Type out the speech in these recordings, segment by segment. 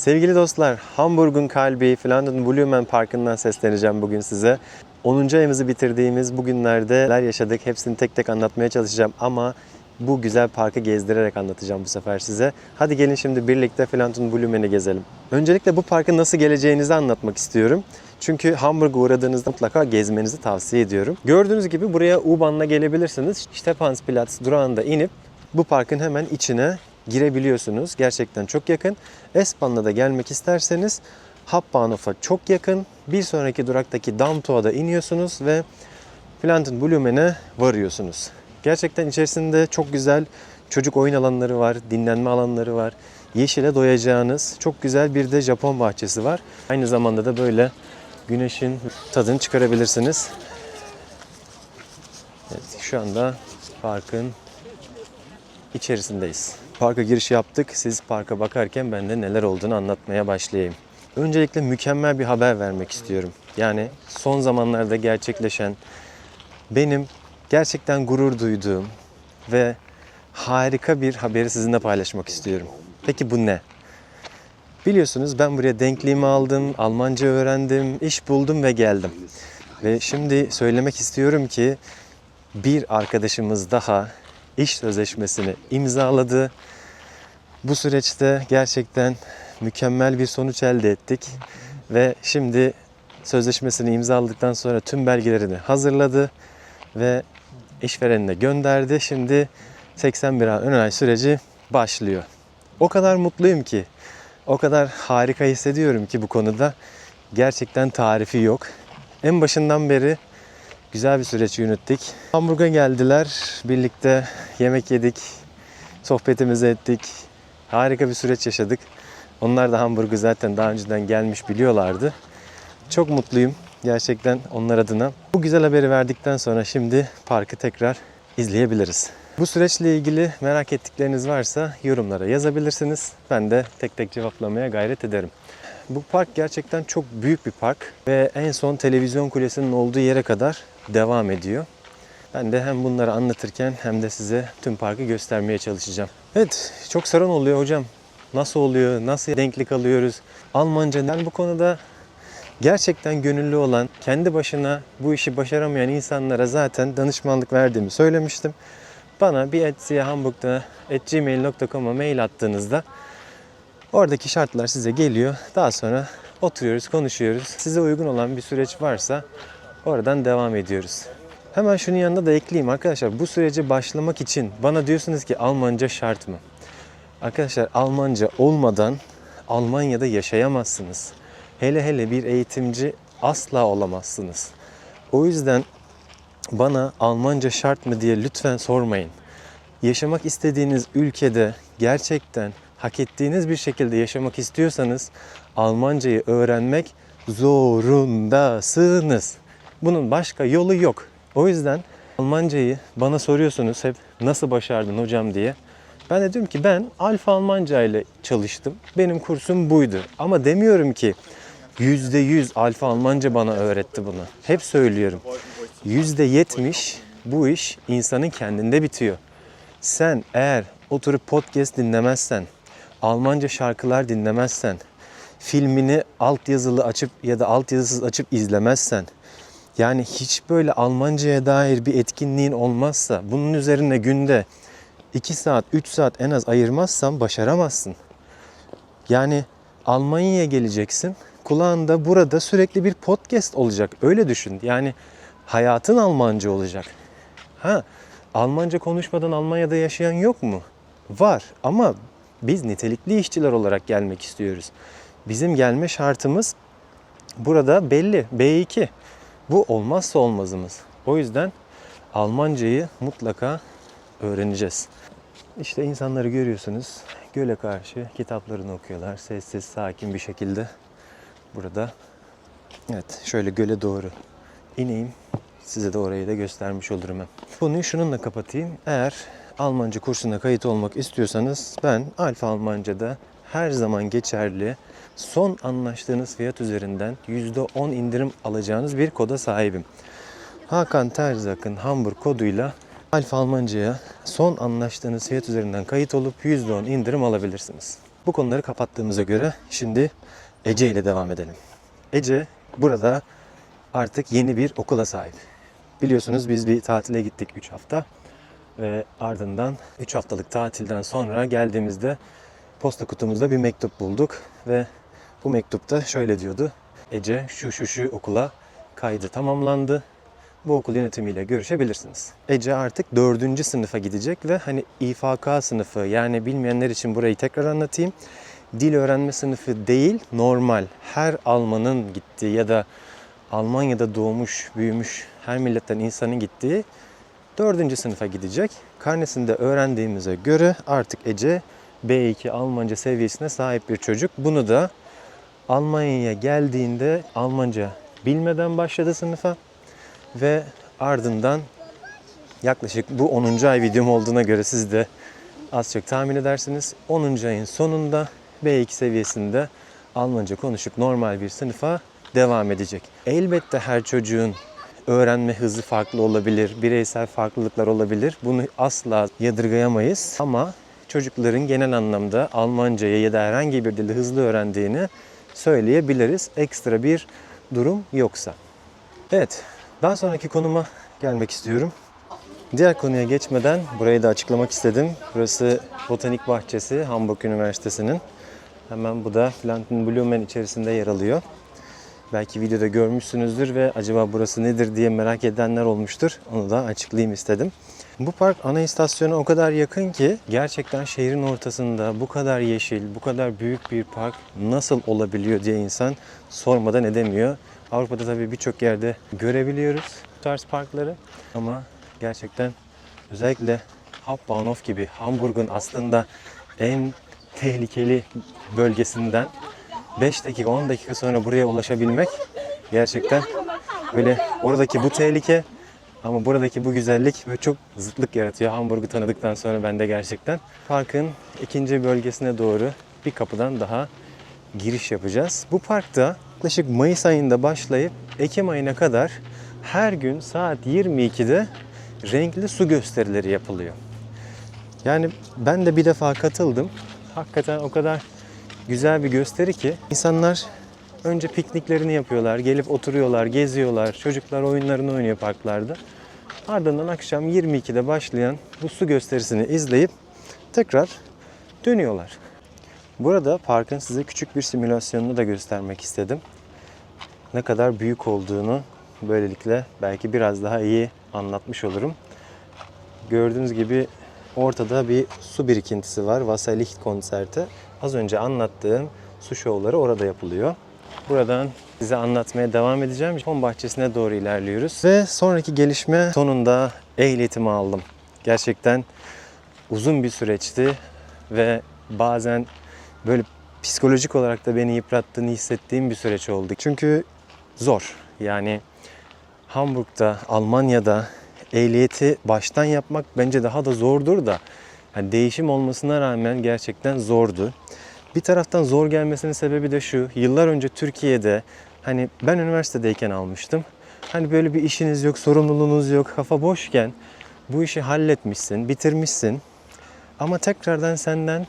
Sevgili dostlar, Hamburg'un kalbi Flandern Blumen Parkı'ndan sesleneceğim bugün size. 10. ayımızı bitirdiğimiz bu günlerde neler yaşadık hepsini tek tek anlatmaya çalışacağım ama bu güzel parkı gezdirerek anlatacağım bu sefer size. Hadi gelin şimdi birlikte Flandern Blumen'i gezelim. Öncelikle bu parkın nasıl geleceğinizi anlatmak istiyorum. Çünkü Hamburg'a uğradığınızda mutlaka gezmenizi tavsiye ediyorum. Gördüğünüz gibi buraya U-Bahn'la gelebilirsiniz. Stephansplatz durağında inip bu parkın hemen içine girebiliyorsunuz. Gerçekten çok yakın. S-Bahn'la da gelmek isterseniz Hauptbahnhof'a çok yakın. Bir sonraki duraktaki Dammtor'da iniyorsunuz ve Flandern Blumen'e varıyorsunuz. Gerçekten içerisinde çok güzel çocuk oyun alanları var, dinlenme alanları var. Yeşile doyacağınız çok güzel bir de Japon bahçesi var. Aynı zamanda da böyle güneşin tadını çıkarabilirsiniz. Evet, şu anda parkın içerisindeyiz. Parka giriş yaptık. Siz parka bakarken ben de neler olduğunu anlatmaya başlayayım. Öncelikle mükemmel bir haber vermek istiyorum. Yani son zamanlarda gerçekleşen benim gerçekten gurur duyduğum ve harika bir haberi sizinle paylaşmak istiyorum. Peki bu ne? Biliyorsunuz ben buraya denkliğimi aldım, Almanca öğrendim, iş buldum ve geldim. Ve şimdi söylemek istiyorum ki bir arkadaşımız daha iş sözleşmesini imzaladı. Bu süreçte gerçekten mükemmel bir sonuç elde ettik ve şimdi sözleşmesini imzaladıktan sonra tüm belgelerini hazırladı ve işverenine gönderdi. Şimdi 81 ay ön ay süreci başlıyor. O kadar mutluyum ki, o kadar harika hissediyorum ki bu konuda gerçekten tarifi yok. En başından beri güzel bir süreç yürüttük. Hamburg'a geldiler, birlikte yemek yedik, sohbetimizi ettik. Harika bir süreç yaşadık. Onlar da Hamburg'u zaten daha önceden gelmiş biliyorlardı. Çok mutluyum gerçekten onlar adına. Bu güzel haberi verdikten sonra şimdi parkı tekrar izleyebiliriz. Bu süreçle ilgili merak ettikleriniz varsa yorumlara yazabilirsiniz. Ben de tek tek cevaplamaya gayret ederim. Bu park gerçekten çok büyük bir park ve en son televizyon kulesinin olduğu yere kadar devam ediyor. Ben de hem bunları anlatırken hem de size tüm parkı göstermeye çalışacağım. Evet, çok saran oluyor hocam. Nasıl oluyor? Nasıl denklik alıyoruz? Almanca ben bu konuda gerçekten gönüllü olan, kendi başına bu işi başaramayan insanlara zaten danışmanlık verdiğimi söylemiştim. Bana bir Etsy'ye Hamburg'da gmail.com'a mail attığınızda oradaki şartlar size geliyor. Daha sonra oturuyoruz, konuşuyoruz. Size uygun olan bir süreç varsa oradan devam ediyoruz. Hemen şunun yanında da ekleyeyim arkadaşlar. Bu sürece başlamak için bana diyorsunuz ki Almanca şart mı? Arkadaşlar Almanca olmadan Almanya'da yaşayamazsınız. Hele hele bir eğitimci asla olamazsınız. O yüzden bana Almanca şart mı diye lütfen sormayın. Yaşamak istediğiniz ülkede gerçekten hak ettiğiniz bir şekilde yaşamak istiyorsanız Almancayı öğrenmek zorundasınız. Bunun başka yolu yok. O yüzden Almancayı bana soruyorsunuz hep nasıl başardın hocam diye. Ben de diyorum ki ben Alfa Almanca ile çalıştım. Benim kursum buydu. Ama demiyorum ki %100 Alfa Almanca bana öğretti bunu. Hep söylüyorum. %70 bu iş insanın kendinde bitiyor. Sen eğer oturup podcast dinlemezsen, Almanca şarkılar dinlemezsen, filmini altyazılı açıp ya da altyazısız açıp izlemezsen, yani hiç böyle Almanca'ya dair bir etkinliğin olmazsa, bunun üzerine günde 2 saat, 3 saat en az ayırmazsan başaramazsın. Yani Almanya'ya geleceksin. Kulağında burada sürekli bir podcast olacak. Öyle düşün. Yani hayatın Almanca olacak. Ha, Almanca konuşmadan Almanya'da yaşayan yok mu? Var ama biz nitelikli işçiler olarak gelmek istiyoruz. Bizim gelme şartımız burada belli. B2. Bu olmazsa olmazımız. O yüzden Almancayı mutlaka öğreneceğiz. İşte insanları görüyorsunuz. Göle karşı kitaplarını okuyorlar. Sessiz, sakin bir şekilde. Burada. Evet, şöyle göle doğru ineyim. Size de orayı da göstermiş olurum hem. Konuyu şununla kapatayım. Eğer Almanca kursuna kayıt olmak istiyorsanız ben Alfa Almanca'da her zaman geçerli son anlaştığınız fiyat üzerinden %10 indirim alacağınız bir koda sahibim. Hakan Terzak'ın Hamburg koduyla Alfa Almanca'ya son anlaştığınız fiyat üzerinden kayıt olup %10 indirim alabilirsiniz. Bu konuları kapattığımıza göre şimdi Ece ile devam edelim. Ece burada artık yeni bir okula sahip. Biliyorsunuz biz bir tatile gittik 3 hafta ve ardından 3 haftalık tatilden sonra geldiğimizde posta kutumuzda bir mektup bulduk ve bu mektupta şöyle diyordu. Ece şu şu şu okula kaydı tamamlandı. Bu okul yönetimiyle görüşebilirsiniz. Ece artık dördüncü sınıfa gidecek ve hani İFK sınıfı yani bilmeyenler için burayı tekrar anlatayım. Dil öğrenme sınıfı değil normal her Almanın gittiği ya da Almanya'da doğmuş, büyümüş her milletten insanın gittiği dördüncü sınıfa gidecek. Karnesinde öğrendiğimize göre artık Ece B2 Almanca seviyesine sahip bir çocuk. Bunu da Almanya'ya geldiğinde Almanca bilmeden başladı sınıfa ve ardından yaklaşık bu 10. ay videom olduğuna göre siz de az çok tahmin edersiniz. 10. ayın sonunda B2 seviyesinde Almanca konuşup normal bir sınıfa devam edecek. Elbette her çocuğun öğrenme hızı farklı olabilir, bireysel farklılıklar olabilir. Bunu asla yadırgayamayız ama çocukların genel anlamda Almancayı ya da herhangi bir dili hızlı öğrendiğini söyleyebiliriz. Ekstra bir durum yoksa. Evet, daha sonraki konuma gelmek istiyorum. Diğer konuya geçmeden burayı da açıklamak istedim. Burası Botanik Bahçesi Hamburg Üniversitesi'nin. Hemen bu da Plantenblumen içerisinde yer alıyor. Belki videoda görmüşsünüzdür ve acaba burası nedir diye merak edenler olmuştur. Onu da açıklayayım istedim. Bu park ana istasyona o kadar yakın ki gerçekten şehrin ortasında bu kadar yeşil, bu kadar büyük bir park nasıl olabiliyor diye insan sormadan edemiyor. Avrupa'da tabii birçok yerde görebiliyoruz bu tarz parkları ama gerçekten özellikle Hauptbahnhof gibi Hamburg'un aslında en tehlikeli bölgesinden 5 dakika 10 dakika sonra buraya ulaşabilmek gerçekten böyle oradaki bu tehlike ama buradaki bu güzellik böyle çok zıtlık yaratıyor. Hamburg'u tanıdıktan sonra ben de gerçekten. Parkın ikinci bölgesine doğru bir kapıdan daha giriş yapacağız. Bu parkta yaklaşık Mayıs ayında başlayıp Ekim ayına kadar her gün saat 22'de renkli su gösterileri yapılıyor. Yani ben de bir defa katıldım. Hakikaten o kadar güzel bir gösteri ki insanlar önce pikniklerini yapıyorlar, gelip oturuyorlar, geziyorlar, çocuklar oyunlarını oynuyor parklarda. Ardından akşam 22'de başlayan bu su gösterisini izleyip tekrar dönüyorlar. Burada parkın size küçük bir simülasyonunu da göstermek istedim. Ne kadar büyük olduğunu böylelikle belki biraz daha iyi anlatmış olurum. Gördüğünüz gibi ortada bir su birikintisi var. Wasserlicht konserte. Az önce anlattığım su şovları orada yapılıyor. Buradan size anlatmaya devam edeceğim. Fon bahçesine doğru ilerliyoruz. Ve sonraki gelişme sonunda ehliyetimi aldım. Gerçekten uzun bir süreçti ve bazen böyle psikolojik olarak da beni yıprattığını hissettiğim bir süreç oldu. Çünkü zor. Yani Hamburg'da, Almanya'da ehliyeti baştan yapmak bence daha da zordur da yani değişim olmasına rağmen gerçekten zordu. Bir taraftan zor gelmesinin sebebi de şu. Yıllar önce Türkiye'de hani ben üniversitedeyken almıştım. Hani böyle bir işiniz yok, sorumluluğunuz yok, kafa boşken bu işi halletmişsin, bitirmişsin. Ama tekrardan senden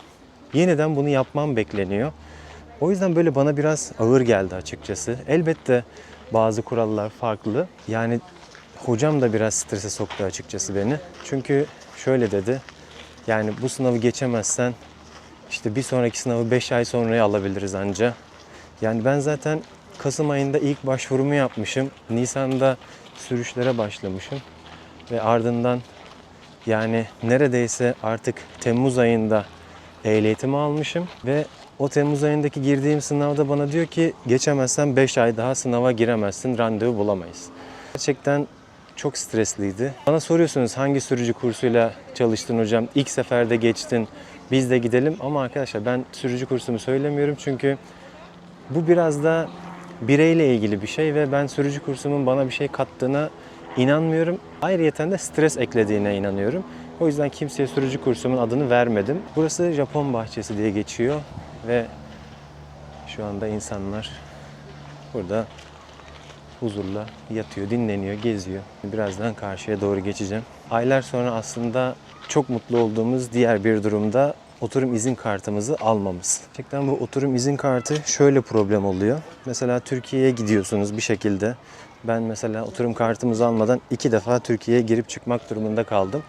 yeniden bunu yapman bekleniyor. O yüzden böyle bana biraz ağır geldi açıkçası. Elbette bazı kurallar farklı. Yani hocam da biraz strese soktu açıkçası beni. Çünkü şöyle dedi. Yani bu sınavı geçemezsen işte bir sonraki sınavı 5 ay sonraya alabiliriz anca. Yani ben zaten Kasım ayında ilk başvurumu yapmışım. Nisan'da sürüşlere başlamışım. Ve ardından yani neredeyse artık Temmuz ayında ehliyetimi almışım. Ve o Temmuz ayındaki girdiğim sınavda bana diyor ki geçemezsen 5 ay daha sınava giremezsin, randevu bulamayız. Gerçekten çok stresliydi. Bana soruyorsunuz hangi sürücü kursuyla çalıştın hocam? İlk seferde geçtin, biz de gidelim. Ama arkadaşlar ben sürücü kursumu söylemiyorum çünkü bu biraz da bireyle ilgili bir şey ve ben sürücü kursumun bana bir şey kattığına inanmıyorum. Ayrıyeten de stres eklediğine inanıyorum. O yüzden kimseye sürücü kursumun adını vermedim. Burası Japon bahçesi diye geçiyor ve şu anda insanlar burada huzurla yatıyor, dinleniyor, geziyor. Birazdan karşıya doğru geçeceğim. Aylar sonra aslında çok mutlu olduğumuz diğer bir durumda oturum izin kartımızı almamız. Gerçekten bu oturum izin kartı şöyle problem oluyor. Mesela Türkiye'ye gidiyorsunuz bir şekilde. Ben mesela oturum kartımızı almadan iki defa Türkiye'ye girip çıkmak durumunda kaldım.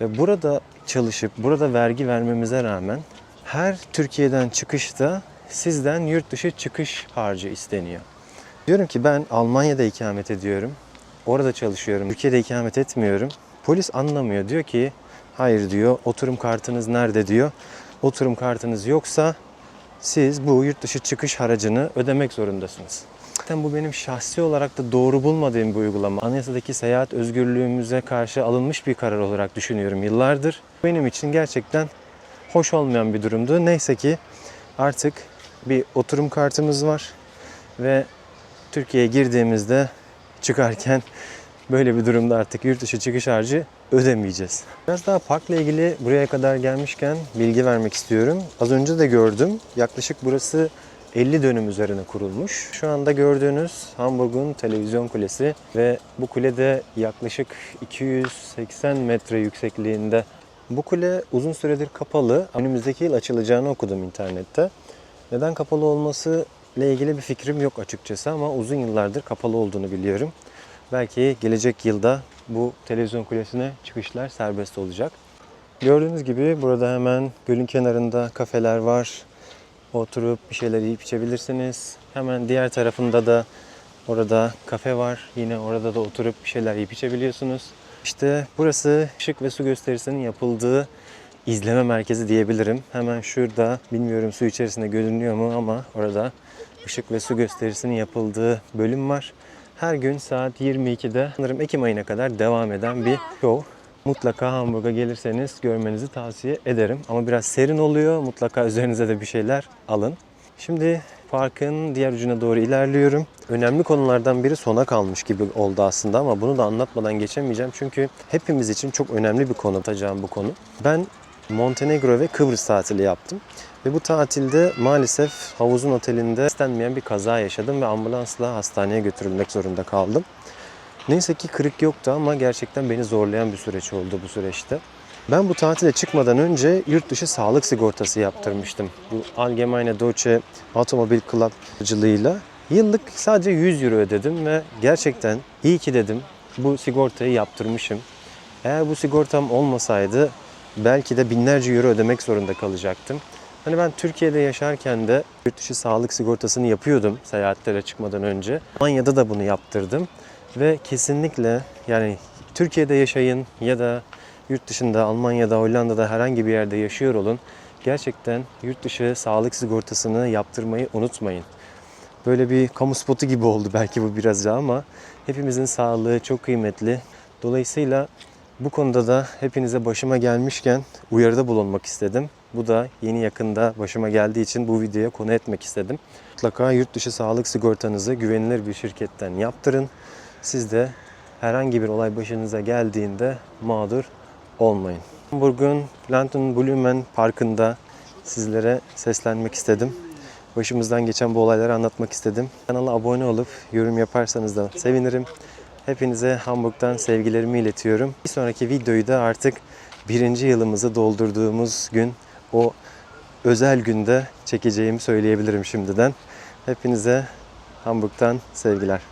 Ve burada çalışıp burada vergi vermemize rağmen her Türkiye'den çıkışta sizden yurt dışı çıkış harcı isteniyor. Diyorum ki ben Almanya'da ikamet ediyorum. Orada çalışıyorum. Türkiye'de ikamet etmiyorum. Polis anlamıyor. Diyor ki hayır diyor oturum kartınız nerede diyor. Oturum kartınız yoksa siz bu yurt dışı çıkış haracını ödemek zorundasınız. Zaten bu benim şahsi olarak da doğru bulmadığım bir uygulama. Anayasadaki seyahat özgürlüğümüze karşı alınmış bir karar olarak düşünüyorum yıllardır. Benim için gerçekten hoş olmayan bir durumdu. Neyse ki artık bir oturum kartımız var ve Türkiye'ye girdiğimizde çıkarken böyle bir durumda artık yurt dışı çıkış harcı ödemeyeceğiz. Biraz daha parkla ilgili buraya kadar gelmişken bilgi vermek istiyorum. Az önce de gördüm. Yaklaşık burası 50 dönüm üzerine kurulmuş. Şu anda gördüğünüz Hamburg'un televizyon kulesi ve bu kule de yaklaşık 280 metre yüksekliğinde. Bu kule uzun süredir kapalı. Önümüzdeki yıl açılacağını okudum internette. Neden kapalı olması ile ilgili bir fikrim yok açıkçası ama uzun yıllardır kapalı olduğunu biliyorum. Belki gelecek yılda bu televizyon kulesine çıkışlar serbest olacak. Gördüğünüz gibi burada hemen gölün kenarında kafeler var. Oturup bir şeyler yiyip içebilirsiniz. Hemen diğer tarafında da orada kafe var. Yine orada da oturup bir şeyler yiyip içebiliyorsunuz. İşte burası ışık ve su gösterisinin yapıldığı izleme merkezi diyebilirim. Hemen şurada bilmiyorum su içerisinde görünüyor mu ama orada ışık ve su gösterisinin yapıldığı bölüm var. Her gün saat 22'de sanırım Ekim ayına kadar devam eden bir show. Mutlaka Hamburg'a gelirseniz görmenizi tavsiye ederim. Ama biraz serin oluyor. Mutlaka üzerinize de bir şeyler alın. Şimdi parkın diğer ucuna doğru ilerliyorum. Önemli konulardan biri sona kalmış gibi oldu aslında ama bunu da anlatmadan geçemeyeceğim. Çünkü hepimiz için çok önemli bir konu tutacağım bu konu. Ben Montenegro ve Kıbrıs tatili yaptım. Ve bu tatilde maalesef havuzun otelinde istenmeyen bir kaza yaşadım ve ambulansla hastaneye götürülmek zorunda kaldım. Neyse ki kırık yoktu ama gerçekten beni zorlayan bir süreç oldu bu süreçte. Ben bu tatile çıkmadan önce yurt dışı sağlık sigortası yaptırmıştım. Bu Allgemeine Deutsche Automobil Club aracılığıyla. Yıllık sadece 100 euro ödedim ve gerçekten iyi ki dedim bu sigortayı yaptırmışım. Eğer bu sigortam olmasaydı belki de binlerce euro ödemek zorunda kalacaktım. Hani ben Türkiye'de yaşarken de yurt dışı sağlık sigortasını yapıyordum seyahatlere çıkmadan önce. Almanya'da da bunu yaptırdım ve kesinlikle yani Türkiye'de yaşayın ya da yurt dışında Almanya'da, Hollanda'da herhangi bir yerde yaşıyor olun. Gerçekten yurt dışı sağlık sigortasını yaptırmayı unutmayın. Böyle bir kamu spotu gibi oldu belki bu biraz daha ama hepimizin sağlığı çok kıymetli. Dolayısıyla bu konuda da hepinize başıma gelmişken uyarıda bulunmak istedim. Bu da yeni yakında başıma geldiği için bu videoya konu etmek istedim. Mutlaka yurt dışı sağlık sigortanızı güvenilir bir şirketten yaptırın. Siz de herhangi bir olay başınıza geldiğinde mağdur olmayın. Hamburg'un Planten Blumen Parkı'nda sizlere seslenmek istedim. Başımızdan geçen bu olayları anlatmak istedim. Kanala abone olup yorum yaparsanız da sevinirim. Hepinize Hamburg'dan sevgilerimi iletiyorum. Bir sonraki videoyu da artık birinci yılımızı doldurduğumuz gün o özel günde çekeceğimi söyleyebilirim şimdiden. Hepinize Hamburg'dan sevgiler.